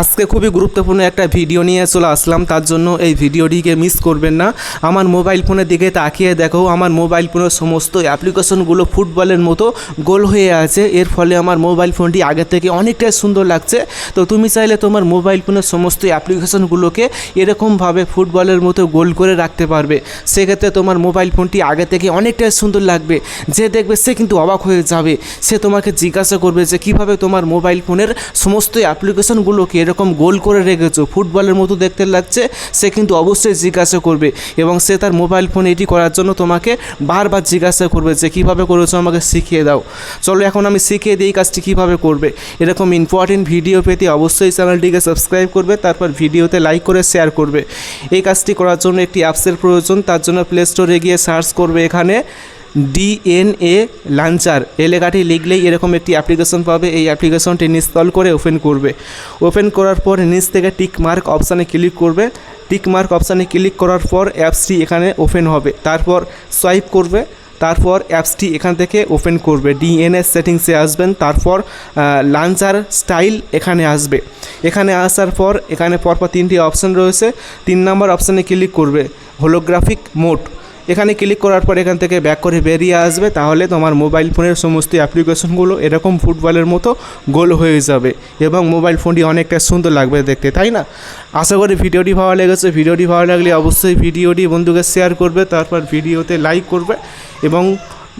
আজকে খুবই গুরুত্বপূর্ণ একটা ভিডিও নিয়ে চলে আসলাম। তার জন্য এই ভিডিওটিকে মিস করবেন না। আমার মোবাইল ফোনের দিকে তাকিয়ে দেখো, আমার মোবাইল ফোনের সমস্ত অ্যাপ্লিকেশনগুলো ফুটবলের মতো গোল হয়ে আছে। এর ফলে আমার মোবাইল ফোনটি আগে থেকে অনেকটাই সুন্দর লাগছে। তো তুমি চাইলে তোমার মোবাইল ফোনের সমস্ত অ্যাপ্লিকেশনগুলোকে এরকমভাবে ফুটবলের মতো গোল করে রাখতে পারবে। সেক্ষেত্রে তোমার মোবাইল ফোনটি আগে থেকে অনেকটাই সুন্দর লাগবে। যে দেখবে সে কিন্তু অবাক হয়ে যাবে। সে তোমাকে জিজ্ঞাসা করবে যে কীভাবে তোমার মোবাইল ফোনের সমস্ত অ্যাপ্লিকেশনগুলোকে এরকম গোল করে রেখেছো, ফুটবলের মতো দেখতে লাগছে, সে কিন্তু অবশ্যই জিজ্ঞাসা করবে এবং সে তার মোবাইল ফোনে এটি করার জন্য তোমাকে বারবার জিজ্ঞাসা করবে যে কীভাবে করেছ আমাকে শিখিয়ে দাও। চলো এখন আমি শিখিয়ে দিই কাজটি কীভাবে করবে। এরকম ইম্পর্টেন্ট ভিডিও পেতে অবশ্যই চ্যানেলটিকে সাবস্ক্রাইব করবে, তারপর ভিডিওতে লাইক করে শেয়ার করবে। এই কাজটি করার জন্য একটি অ্যাপসের প্রয়োজন, তার জন্য প্লে স্টোরে গিয়ে সার্চ করবে এখানে। ডিএনএ লাঞ্চার এই লেখাটি লিখলেই এরকম একটি অ্যাপ্লিকেশন পাবে। এই অ্যাপ্লিকেশনটি ইনস্টল করে ওপেন করবে। ওপেন করার পর নিচ থেকে টিক মার্ক অপশানে ক্লিক করবে। টিক মার্ক অপশানে ক্লিক করার পর অ্যাপসটি এখানে ওপেন হবে। তারপর সোয়াইপ করবে। তারপর অ্যাপসটি এখান থেকে ওপেন করবে। ডিএনএস সেটিংসে আসবেন। তারপর লাঞ্চার স্টাইল এখানে আসবে। এখানে আসার পর এখানে পরপর তিনটি অপশান রয়েছে। তিন নম্বর অপশানে ক্লিক করবে। হোলোগ্রাফিক মোড এখানে ক্লিক করার পর এখান থেকে ব্যাক করে বেরিয়ে আসবে, তাহলে তোমার মোবাইল ফোনের সমস্ত অ্যাপ্লিকেশনগুলো এরকম ফুটবলের মতো গোল হয়ে যাবে এবং মোবাইল ফোনটি অনেকটা সুন্দর লাগবে দেখতে, তাই না? আশা করি ভিডিওটি ভালো লেগেছে। ভিডিওটি ভালো লাগলে অবশ্যই ভিডিওটি বন্ধুকে শেয়ার করবে, তারপর ভিডিওতে লাইক করবে এবং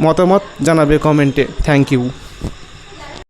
মতামত জানাবে কমেন্টে থ্যাংক ইউ